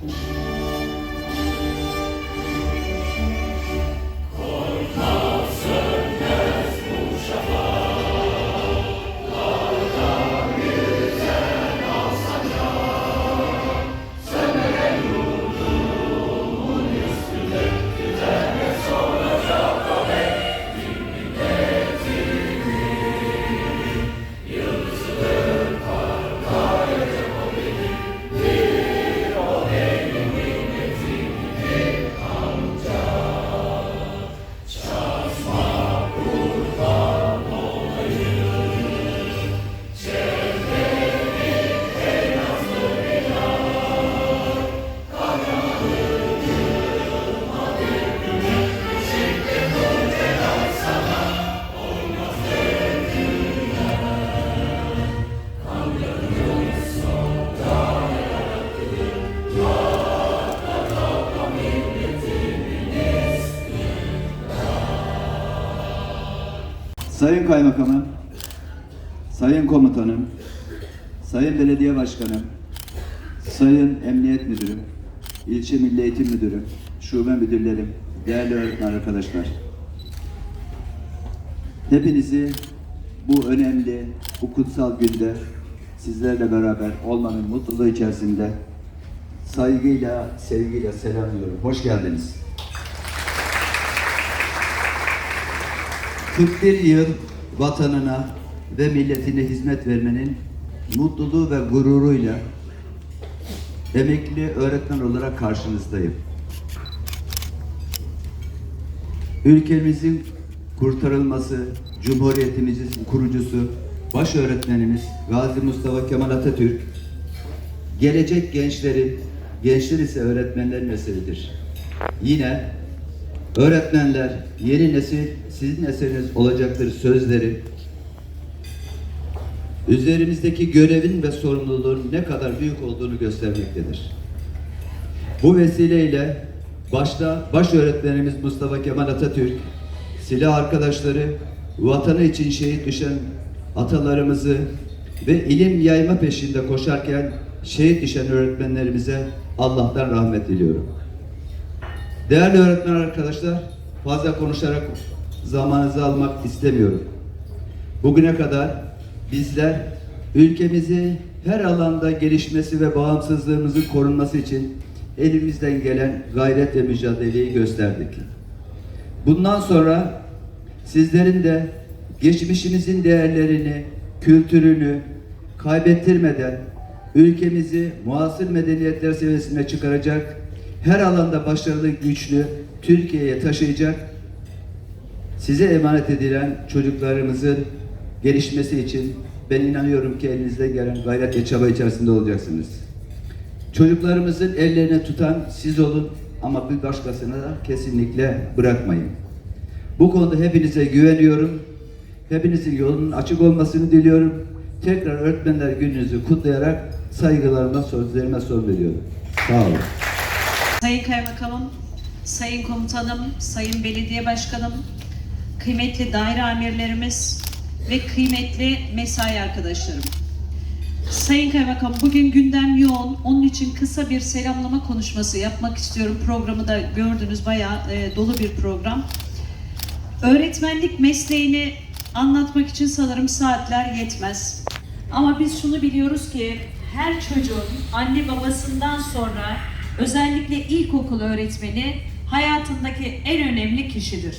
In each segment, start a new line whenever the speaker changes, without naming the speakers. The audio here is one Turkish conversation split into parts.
Thank you. Sayın Kaymakamım, Sayın Komutanım, Sayın Belediye Başkanım, Sayın Emniyet Müdürüm, İlçe Milli Eğitim Müdürüm, şube müdürlerim, değerli öğretmen arkadaşlar. Hepinizi bu önemli, bu kutsal günde sizlerle beraber olmanın mutluluğu içerisinde saygıyla, sevgiyle selamlıyorum. Hoş geldiniz. 41 yıl vatanına ve milletine hizmet vermenin mutluluğu ve gururuyla emekli öğretmen olarak karşınızdayım. Ülkemizin kurtarılması, Cumhuriyetimizin kurucusu, baş öğretmenimiz Gazi Mustafa Kemal Atatürk, gelecek gençlerin, gençler ise öğretmenlerin eseridir. Yine öğretmenler, yeni nesil sizin eseriniz olacaktır sözleri, üzerimizdeki görevin ve sorumluluğun ne kadar büyük olduğunu göstermektedir. Bu vesileyle başta baş öğretmenimiz Mustafa Kemal Atatürk, silah arkadaşları, vatanı için şehit düşen atalarımızı ve ilim yayma peşinde koşarken şehit düşen öğretmenlerimize Allah'tan rahmet diliyorum. Değerli öğretmen arkadaşlar, fazla konuşarak zamanınızı almak istemiyorum. Bugüne kadar bizler ülkemizi her alanda gelişmesi ve bağımsızlığımızın korunması için elimizden gelen gayret ve mücadeleyi gösterdik. Bundan sonra sizlerin de geçmişimizin değerlerini, kültürünü kaybettirmeden ülkemizi muasır medeniyetler seviyesine çıkaracak, her alanda başarılı, güçlü Türkiye'ye taşıyacak size emanet edilen çocuklarımızın gelişmesi için ben inanıyorum ki elinizde gelen gayret ve çaba içerisinde olacaksınız. Çocuklarımızın ellerine tutan siz olun ama bir başkasına da kesinlikle bırakmayın. Bu konuda hepinize güveniyorum. Hepinizin yolunun açık olmasını diliyorum. Tekrar öğretmenler gününüzü kutlayarak saygılarımla sözlerime son veriyorum. Sağ olun.
Sayın Kaymakamım, Sayın Komutanım, Sayın Belediye Başkanım, kıymetli daire amirlerimiz ve kıymetli mesai arkadaşlarım. Sayın Kaymakam bugün gündem yoğun. Onun için kısa bir selamlama konuşması yapmak istiyorum. Programı da gördünüz bayağı e, dolu bir program. Öğretmenlik mesleğini anlatmak için sanırım saatler yetmez. Ama biz şunu biliyoruz ki her çocuğun anne babasından sonra özellikle ilkokul öğretmeni hayatındaki en önemli kişidir.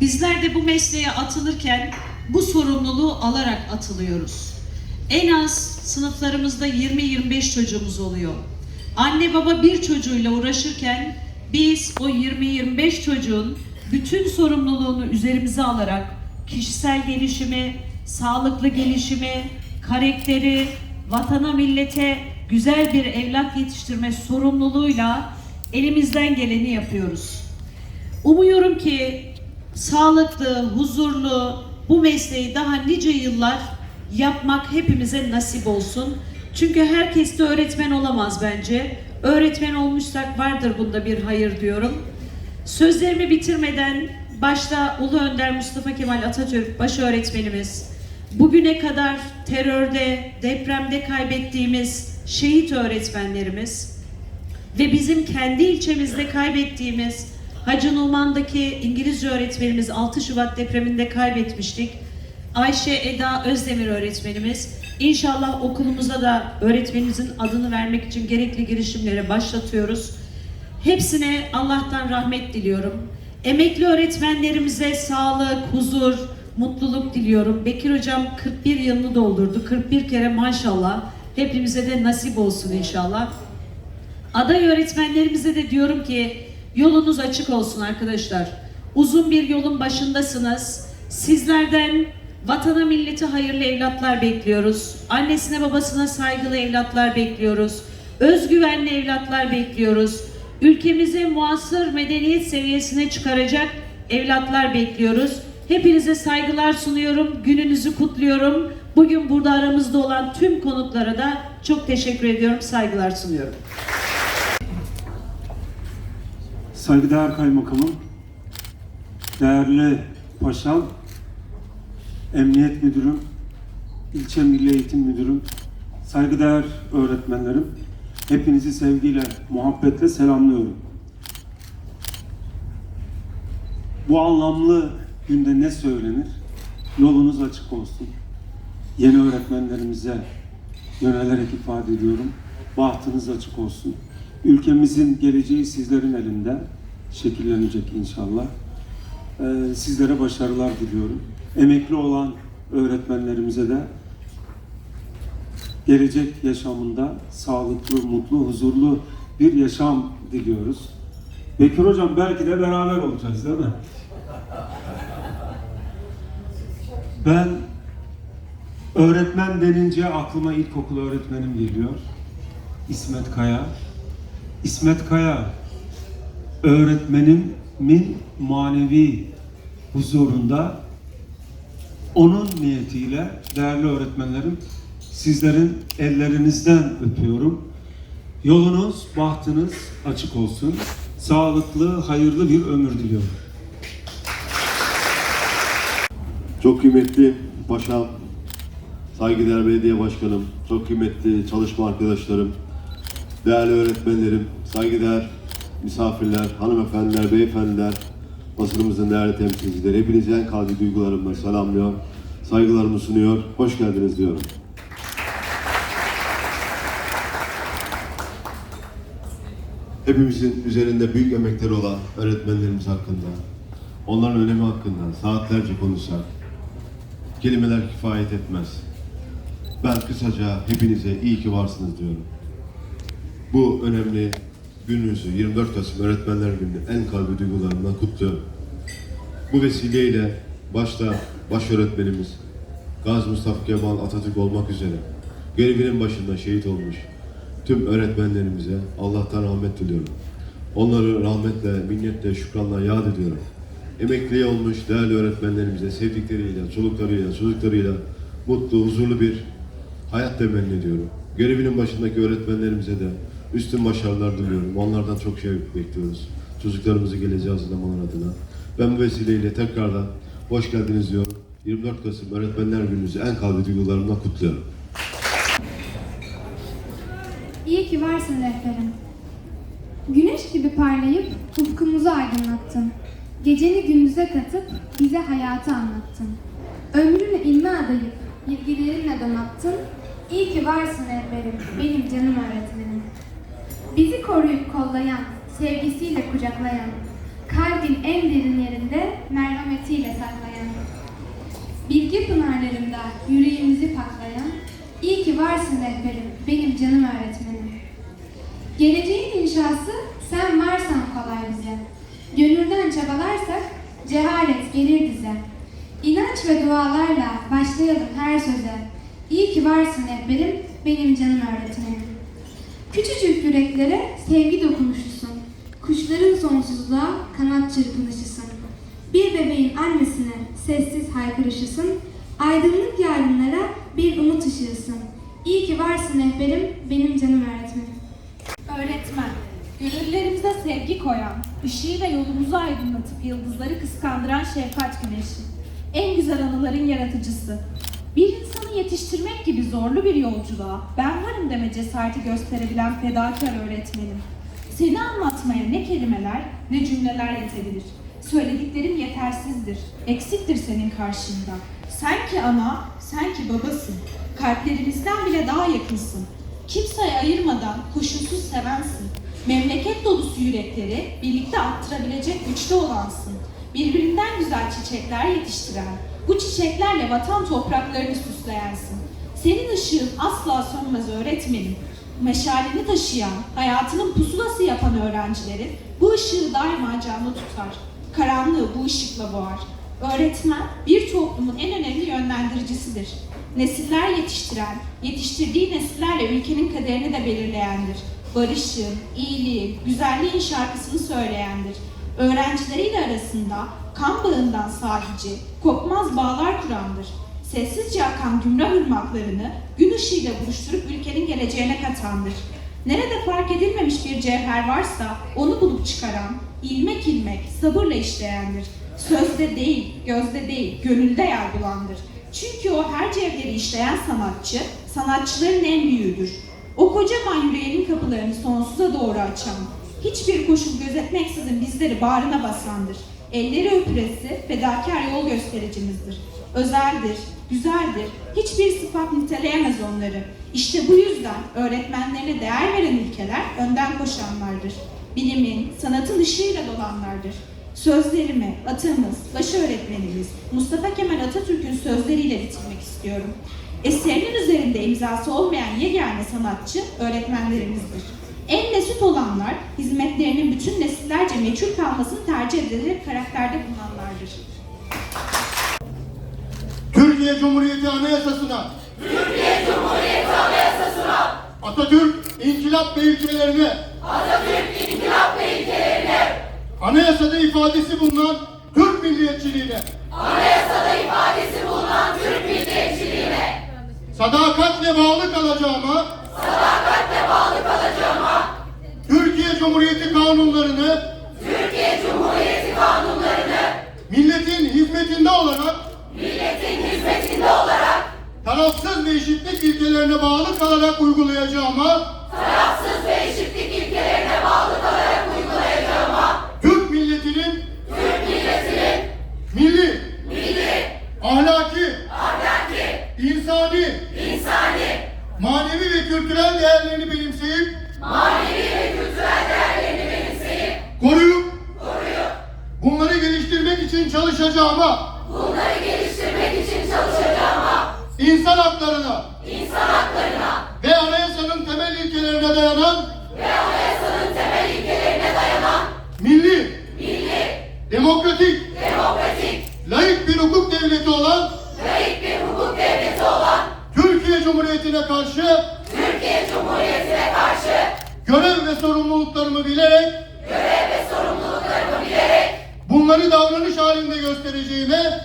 Bizler de bu mesleğe atılırken bu sorumluluğu alarak atılıyoruz. En az sınıflarımızda 20-25 çocuğumuz oluyor. Anne baba bir çocuğuyla uğraşırken biz o 20-25 çocuğun bütün sorumluluğunu üzerimize alarak kişisel gelişimi, sağlıklı gelişimi, karakteri, vatana millete güzel bir evlat yetiştirme sorumluluğuyla elimizden geleni yapıyoruz. Umuyorum ki sağlıklı, huzurlu bu mesleği daha nice yıllar yapmak hepimize nasip olsun. Çünkü herkes de öğretmen olamaz bence. Öğretmen olmuşsak vardır bunda bir hayır diyorum. Sözlerimi bitirmeden başta Ulu Önder Mustafa Kemal Atatürk baş öğretmenimiz, bugüne kadar terörde, depremde kaybettiğimiz şehit öğretmenlerimiz ve bizim kendi ilçemizde kaybettiğimiz Hacı Numan'daki İngilizce öğretmenimiz 6 Şubat depreminde kaybetmiştik. Ayşe Eda Özdemir öğretmenimiz. İnşallah okulumuza da öğretmenimizin adını vermek için gerekli girişimlere başlatıyoruz. Hepsine Allah'tan rahmet diliyorum. Emekli öğretmenlerimize sağlık, huzur, mutluluk diliyorum. Bekir Hocam 41 yılını doldurdu. 41 kere maşallah. Hepimize de nasip olsun inşallah. Aday öğretmenlerimize de diyorum ki yolunuz açık olsun arkadaşlar. Uzun bir yolun başındasınız. Sizlerden vatana millete hayırlı evlatlar bekliyoruz. Annesine babasına saygılı evlatlar bekliyoruz. Özgüvenli evlatlar bekliyoruz. Ülkemizi muasır medeniyet seviyesine çıkaracak evlatlar bekliyoruz. Hepinize saygılar sunuyorum. Gününüzü kutluyorum. Bugün burada aramızda olan tüm konuklara da çok teşekkür ediyorum. Saygılar sunuyorum.
Saygıdeğer Kaymakamım, değerli Paşam, Emniyet Müdürüm, İlçe Milli Eğitim Müdürüm, saygıdeğer öğretmenlerim, hepinizi sevgiyle, muhabbetle selamlıyorum. Bu anlamlı günde ne söylenir? Yolunuz açık olsun. Yeni öğretmenlerimize yönelerek ifade ediyorum. Bahtınız açık olsun. Ülkemizin geleceği sizlerin elinde şekillenecek inşallah. Ee, sizlere başarılar diliyorum. Emekli olan öğretmenlerimize de gelecek yaşamında sağlıklı, mutlu, huzurlu bir yaşam diliyoruz. Bekir Hocam belki de beraber olacağız değil mi? Ben öğretmen denince aklıma ilkokul öğretmenim geliyor. İsmet Kaya. İsmet Kaya öğretmenimin manevi huzurunda onun niyetiyle değerli öğretmenlerim sizlerin ellerinizden öpüyorum. Yolunuz, bahtınız açık olsun. Sağlıklı, hayırlı bir ömür diliyorum.
Çok kıymetli paşam, saygıdeğer belediye başkanım, çok kıymetli çalışma arkadaşlarım, değerli öğretmenlerim, saygıdeğer misafirler, hanımefendiler, beyefendiler, basınımızın değerli temsilcileri, hepinizi en kalbi duygularımla selamlıyor, saygılarımı sunuyor, hoş geldiniz diyorum. Hepimizin üzerinde büyük emekleri olan öğretmenlerimiz hakkında, onların önemi hakkında saatlerce konuşsak, kelimeler kifayet etmez. Ben kısaca hepinize iyi ki varsınız diyorum. Bu önemli gününüzü 24 Kasım Öğretmenler Günü'nü en kalbi duygularımdan kutluyorum. Bu vesileyle başta baş öğretmenimiz Gazi Mustafa Kemal Atatürk olmak üzere görevinin başında şehit olmuş tüm öğretmenlerimize Allah'tan rahmet diliyorum. Onları rahmetle, minnetle, şükranla yad ediyorum. Emekli olmuş değerli öğretmenlerimize sevdikleriyle, çoluklarıyla, çocuklarıyla mutlu, huzurlu bir hayat temenni ediyorum. Görevinin başındaki öğretmenlerimize de üstün başarılar diliyorum. Onlardan çok şey bekliyoruz. Çocuklarımızı geleceğe hazırlamalar adına. Ben bu vesileyle tekrardan hoş geldiniz diyorum. 24 Kasım Öğretmenler Gününüzü en kalbi duygularımla kutluyorum.
İyi ki varsın rehberim. Güneş gibi parlayıp ufkumuzu aydınlattın. Geceni gündüze katıp bize hayatı anlattın. Ömrünü ilme adayıp bilgilerinle donattın. İyi ki varsın rehberim, benim canım öğretmenim. Bizi koruyup kollayan, sevgisiyle kucaklayan, kalbin en derin yerinde merhametiyle saklayan, bilgi pınarlarında yüreğimizi paklayan, iyi ki varsın rehberim, benim canım öğretmenim. Geleceğin inşası sen varsan kolay bize. Gönülden çabalarsak cehalet gelir bize. İnanç ve dualarla başlayalım her söze. İyi ki varsın rehberim, benim canım öğretmenim. Küçücük yüreklere sevgi dokunuşusun. Kuşların sonsuzluğa kanat çırpınışısın. Bir bebeğin annesine sessiz haykırışısın. Aydınlık yarınlara bir umut ışığısın. İyi ki varsın rehberim, benim canım öğretmenim.
Öğretmen, gönüllerimize sevgi koyan, ışığıyla yolumuzu aydınlatıp yıldızları kıskandıran şefkat güneşi. En güzel anıların yaratıcısı. Bir insanı yetiştirmek gibi zorlu bir yolculuğa ben varım deme cesareti gösterebilen fedakar öğretmenim. Seni anlatmaya ne kelimeler ne cümleler yetebilir. Söylediklerim yetersizdir, eksiktir senin karşında. Sen ki ana, sen ki babasın. Kalplerimizden bile daha yakınsın. Kimseye ayırmadan koşulsuz sevensin. Memleket dolusu yürekleri birlikte arttırabilecek güçte olansın. Birbirinden güzel çiçekler yetiştiren, bu çiçeklerle vatan topraklarını süsleyensin. Senin ışığın asla sönmez öğretmenim. Meşalini taşıyan, hayatının pusulası yapan öğrencilerin bu ışığı daima canlı tutar. Karanlığı bu ışıkla boğar. Öğretmen bir toplumun en önemli yönlendiricisidir. Nesiller yetiştiren, yetiştirdiği nesillerle ülkenin kaderini de belirleyendir. Barışın, iyiliğin, güzelliğin şarkısını söyleyendir. Öğrencileriyle arasında kan bağından sahici, kopmaz bağlar kurandır. Sessizce akan gümrah ırmaklarını gün ışığıyla buluşturup ülkenin geleceğine katandır. Nerede fark edilmemiş bir cevher varsa onu bulup çıkaran, ilmek ilmek sabırla işleyendir. Sözde değil, gözde değil, gönülde yer bulandır. Çünkü o her cevheri işleyen sanatçı, sanatçıların en büyüğüdür. O kocaman yüreğinin kapılarını sonsuza doğru açan, hiçbir koşul gözetmeksizin bizleri bağrına basandır. Elleri öpüresi, fedakar yol göstericimizdir. Özeldir, güzeldir, hiçbir sıfat niteleyemez onları. İşte bu yüzden öğretmenlerine değer veren ilkeler önden koşanlardır. Bilimin, sanatın ışığıyla dolanlardır. Sözlerimi atamız, baş öğretmenimiz Mustafa Kemal Atatürk'ün sözleriyle bitirmek istiyorum. Eserinin üzerinde imzası olmayan yegane sanatçı öğretmenlerimizdir. En mesut olanlar, hizmetlerinin bütün nesillerce meçhul kalmasını tercih ederek karakterde bulunanlardır.
Türkiye Cumhuriyeti Anayasası'na Türkiye Cumhuriyeti Anayasası'na Atatürk inkılap ve ilkelerine Atatürk inkılap ve ilkelerine Anayasada ifadesi bulunan Türk milliyetçiliğine Anayasada ifadesi bulunan Türk milliyetçiliğine Sadakatle bağlı kalacağıma Sadakatle bağlı kalacağıma Türkiye Cumhuriyeti kanunlarını Türkiye Cumhuriyeti kanunlarını milletin hizmetinde olarak tarafsız ve eşitlik ilkelerine bağlı kalarak uygulayacağıma tarafsız ve eşitlik ilkelerine bağlı kalarak uygulayacağıma Türk milletinin Türk milletinin milli milli ahlaki ahlaki insani insani manevi ve kültürel değerlerini benimseyip manevi ve kültürel değerlerini benimseyip koruyup koruyup bunları geliştirmek için çalışacağıma insan haklarına, insan haklarına ve anayasanın temel ilkelerine dayanan ve anayasanın temel ilkelerine dayanan milli, milli, demokratik, demokratik, layık bir hukuk devleti olan layık bir hukuk devleti olan Türkiye Cumhuriyeti'ne karşı Türkiye Cumhuriyeti'ne karşı görev ve sorumluluklarımı bilerek görev ve sorumluluklarımı bilerek bunları davranış halinde göstereceğime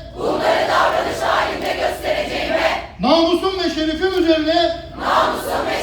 namusum ve şerefim üzerine namusum ve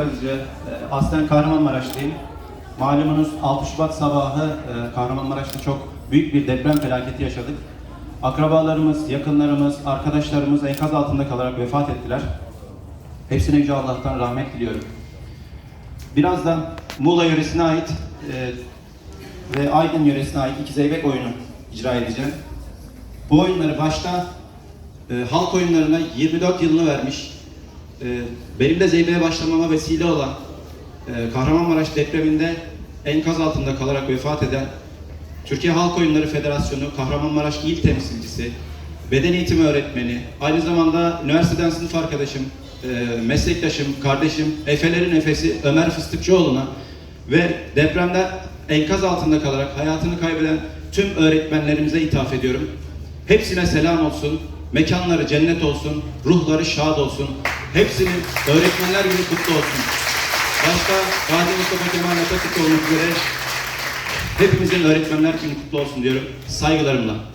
Kazıcı. E, aslen Kahramanmaraşlıyım. Malumunuz 6 Şubat sabahı e, Kahramanmaraş'ta çok büyük bir deprem felaketi yaşadık. Akrabalarımız, yakınlarımız, arkadaşlarımız enkaz altında kalarak vefat ettiler. Hepsine Yüce Allah'tan rahmet diliyorum. Birazdan Muğla yöresine ait e, ve Aydın yöresine ait iki zeybek oyunu icra edeceğim. Bu oyunları başta e, halk oyunlarına 24 yılını vermiş, benim de zeybeğe başlamama vesile olan e, Kahramanmaraş depreminde enkaz altında kalarak vefat eden Türkiye Halk Oyunları Federasyonu Kahramanmaraş İl Temsilcisi, beden eğitimi öğretmeni, aynı zamanda üniversiteden sınıf arkadaşım, e, meslektaşım, kardeşim, Efelerin Efesi Ömer Fıstıkçıoğlu'na ve depremde enkaz altında kalarak hayatını kaybeden tüm öğretmenlerimize ithaf ediyorum. Hepsine selam olsun, mekanları cennet olsun, ruhları şad olsun. Hepsinin öğretmenler günü kutlu olsun. Başta Gazi Mustafa Kemal Atatürk olmak üzere hepimizin öğretmenler günü kutlu olsun diyorum. Saygılarımla.